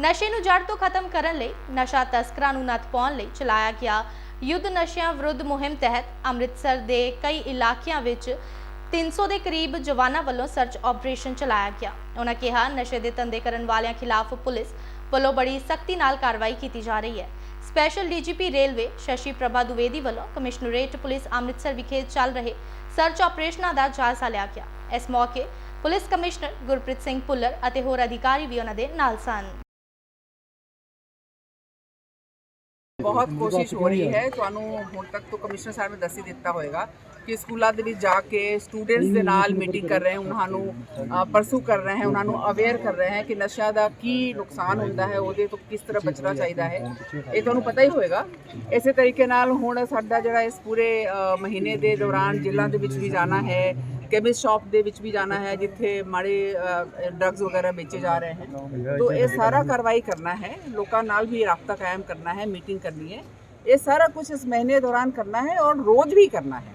ਨਸ਼ੇ ਨੂੰ ਜੜ ਤੋਂ ਖਤਮ ਕਰਨ ਲਈ ਨਸ਼ਾ ਤਸਕਰਾਂ ਨੂੰ ਨੱਥ ਪਾਉਣ ਲਈ ਚਲਾਇਆ ਗਿਆ। ਯੁੱਧ ਨਸ਼ਿਆਂ ਵਿਰੁੱਧ ਮੁਹਿੰਮ ਤਹਿਤ ਅੰਮ੍ਰਿਤਸਰ ਦੇ ਕਈ ਇਲਾਕਿਆਂ ਵਿੱਚ 300 ਦੇ ਕਰੀਬ ਜਵਾਨਾਂ ਵੱਲੋਂ ਸਰਚ ਆਪਰੇਸ਼ਨ ਚਲਾਇਆ ਗਿਆ। ਉਹਨਾਂ ਕਿਹਾ, ਨਸ਼ੇ ਦੇ ਧੰਦੇ ਕਰਨ ਵਾਲਿਆਂ ਖਿਲਾਫ ਪੁਲਿਸ ਵੱਲੋਂ ਬੜੀ ਸਖਤੀ ਨਾਲ ਕਾਰਵਾਈ ਕੀਤੀ ਜਾ ਰਹੀ ਹੈ। Special DGP railway Shashi Prabha Dwivedi ਵੱਲੋਂ ਕਮਿਸ਼ਨਰੇਟ ਪੁਲਿਸ ਅੰਮ੍ਰਿਤਸਰ ਵਿਖੇ ਚੱਲ ਰਹੇ ਸਰਚ ਆਪਰੇਸ਼ਨਾਂ ਦਾ ਜਾਇਜ਼ਾ ਲਿਆ ਗਿਆ। ਇਸ ਮੌਕੇ ਪੁਲਿਸ ਕਮਿਸ਼ਨਰ ਗੁਰਪ੍ਰੀਤ ਸਿੰਘ ਭੁੱਲਰ ਅਤੇ ਹੋਰ ਅਧਿਕਾਰੀ ਵੀ ਉਹਨਾਂ ਦੇ ਨਾਲ ਸਨ। ਬਹੁਤ ਕੋਸ਼ਿਸ਼ ਹੋ ਰਹੀ ਹੈ ਤੁਹਾਨੂੰ ਹੁਣ ਤੱਕ ਤੋਂ ਕਮਿਸ਼ਨਰ ਸਾਹਿਬ ਨੇ ਦੱਸ ਹੀ ਦਿੱਤਾ ਹੋਵੇਗਾ ਕਿ ਸਕੂਲਾਂ ਦੇ ਵਿੱਚ ਜਾ ਕੇ ਸਟੂਡੈਂਟਸ ਦੇ ਨਾਲ ਮੀਟਿੰਗ ਕਰ ਰਹੇ ਹਾਂ ਉਹਨਾਂ ਨੂੰ ਪਰਸੂ ਕਰ ਰਹੇ ਹਾਂ ਉਹਨਾਂ ਨੂੰ ਅਵੇਅਰ ਕਰ ਰਹੇ ਹਾਂ ਕਿ ਨਸ਼ਾ ਦਾ ਕੀ ਨੁਕਸਾਨ ਹੁੰਦਾ ਹੈ ਉਹਦੇ ਤੋਂ ਕਿਸ ਤਰ੍ਹਾਂ ਬਚਣਾ ਚਾਹੀਦਾ ਹੈ ਇਹ ਤੁਹਾਨੂੰ ਪਤਾ ਹੀ ਹੋਵੇਗਾ ਇਸੇ ਤਰੀਕੇ ਨਾਲ ਹੁਣ ਸਾਡਾ ਜਿਹੜਾ ਇਸ ਪੂਰੇ ਮਹੀਨੇ ਦੇ ਦੌਰਾਨ ਜ਼ਿਲ੍ਹਾ ਦੇ ਵਿੱਚ ਵੀ ਜਾਣਾ ਹੈ ਕੈਮਿਸਟ ਸ਼ਾਪ ਦੇ ਵਿੱਚ ਵੀ ਜਾਣਾ ਹੈ, ਜਿੱਥੇ ਮਾੜੇ ਡਰੱਗਸ ਵਗੈਰਾ ਵੇਚੇ ਜਾ ਰਹੇ ਹਨ ਤੋ ਇਹ ਸਾਰਾ ਕਾਰਵਾਈ ਕਰਨਾ ਹੈ, ਲੋਕਾਂ ਨਾਲ ਵੀ ਰਾਬਤਾ ਕਾਇਮ ਕਰਨਾ ਹੈ, ਮੀਟਿੰਗ ਕਰਨੀ ਹੈ। ਇਹ ਸਾਰਾ ਕੁਝ ਇਸ ਮਹੀਨੇ ਦੌਰਾਨ ਕਰਨਾ ਹੈ ਔਰ ਰੋਜ਼ ਵੀ ਕਰਨਾ ਹੈ।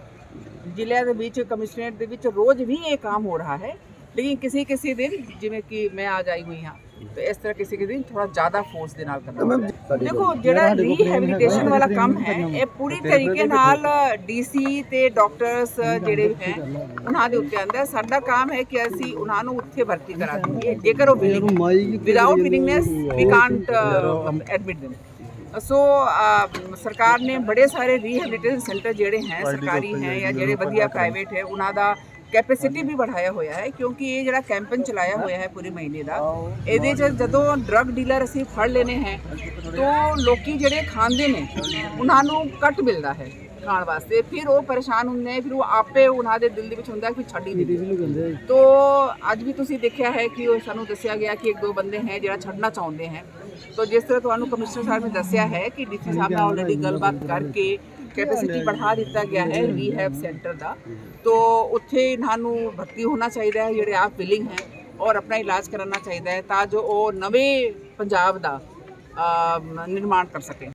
ਜ਼ਿਲ੍ਹਿਆਂ ਦੇ ਵਿੱਚ, ਕਮਿਸ਼ਨਰੇਟ ਦੇ ਵਿੱਚ ਰੋਜ਼ ਵੀ ਇਹ ਕੰਮ ਹੋ ਰਿਹਾ ਹੈ। ਲੇਕਿਨ ਕਿਸੇ ਕਿਸੇ ਦਿਨ ਜਿਵੇਂ ਕਿ ਮੈਂ ਆ ਜਾਈ ਹੋਈ ਹਾਂ ਤੇ ਇਸ ਤਰ੍ਹਾਂ ਕਿਸੇ ਕਿਸੇ ਦਿਨ ਥੋੜਾ ਜ਼ਿਆਦਾ ਫੋਰਸ ਦੇ ਨਾਲ ਕਰਨਾ ਪੈਂਦਾ। ਦੇਖੋ ਜਿਹੜਾ ਰੀਹੈਬਿਲਿਟੇਸ਼ਨ ਵਾਲਾ ਕੰਮ ਹੈ ਇਹ ਪੂਰੀ ਤਰੀਕੇ ਨਾਲ ਡੀਸੀ ਤੇ ਡਾਕਟਰਸ ਜਿਹੜੇ ਹੈ ਉਹਨਾਂ ਦੇ ਉੱਤੇ ਆਂਦਾ ਸਾਡਾ ਕੰਮ ਹੈ ਕਿ ਅਸੀਂ ਉਹਨਾਂ ਨੂੰ ਉੱਥੇ ਭਰਤੀ ਕਰਾ ਦਈਏ। ਜੇਕਰ ਉਹ without willingness we can't admit them so ਸਰਕਾਰ ਨੇ ਬੜੇ ਸਾਰੇ ਰੀਹੈਬਿਲਿਟੇਸ਼ਨ ਸੈਂਟਰ ਜਿਹੜੇ ਹੈ ਸਰਕਾਰੀ ਹੈ ਜਾਂ ਜਿਹੜੇ ਵਧੀਆ ਪ੍ਰਾਈਵੇਟ ਹੈ ਉਹਨਾਂ ਦਾ ਕੈਪੈਸਿਟੀ ਵੀ ਵਧਾਇਆ ਹੋਇਆ ਹੈ ਕਿਉਂਕਿ ਇਹ ਜਿਹੜਾ ਕੈਂਪੇਨ ਚਲਾਇਆ ਹੋਇਆ ਹੈ ਪੂਰੇ ਮਹੀਨੇ ਦਾ ਇਹਦੇ 'ਚ ਜਦੋਂ ਡਰੱਗ ਡੀਲਰ ਅਸੀਂ ਫੜ ਲੈਨੇ ਹੈ ਤਾਂ ਲੋਕੀ ਜਿਹੜੇ ਖਾਂਦੇ ਨੇ ਉਹਨਾਂ ਨੂੰ ਕੱਟ ਮਿਲਦਾ ਹੈ ਖਾਣ ਵਾਸਤੇ। ਫਿਰ ਉਹ ਪਰੇਸ਼ਾਨ ਹੁੰਦੇ ਫਿਰ ਉਹ ਆਪੇ ਉਹਨਾਂ ਦੇ ਦਿਲ ਦੇ ਵਿੱਚ ਹੁੰਦਾ ਕਿ ਛੱਡ ਹੀ ਦੇ ਤੋ ਅੱਜ ਵੀ ਤੁਸੀਂ ਦੇਖਿਆ ਹੈ ਕਿ ਉਹ ਸਾਨੂੰ ਦੱਸਿਆ ਗਿਆ ਕਿ ਇੱਕ ਦੋ ਬੰਦੇ ਹੈ ਜਿਹੜਾ ਛੱਡਣਾ ਚਾਹੁੰਦੇ ਹੈ। ਤੋ ਜਿਸ ਤਰ੍ਹਾਂ ਤੁਹਾਨੂੰ ਕਮਿਸ਼ਨਰ ਸਾਹਿਬ ਨੇ ਦੱਸਿਆ ਹੈ ਕਿ ਡੀਸੀ ਸਾਹਿਬ ਨਾਲ ਆਲਰੇਡੀ ਗੱਲਬਾਤ ਕਰਕੇ ਕੈਪੈਸਿਟੀ बढ़ा ਦਿੱਤਾ ਗਿਆ ਹੈ ਰੀਹੈਬ ਸੈਂਟਰ ਦਾ। ਤੋ ਉੱਥੇ ਇਹਨਾਂ ਨੂੰ ਭਰਤੀ ਹੋਣਾ ਚਾਹੀਦਾ ਹੈ ਜਿਹੜੇ ਆਪ ਵਿਲਿੰਗ ਹੈ ਔਰ ਆਪਣਾ ਇਲਾਜ ਕਰਾਉਣਾ ਚਾਹੀਦਾ ਹੈ ਤਾਂ ਜੋ ਉਹ ਨਵੇਂ ਪੰਜਾਬ ਦਾ ਨਿਰਮਾਣ ਕਰ ਸਕੇ।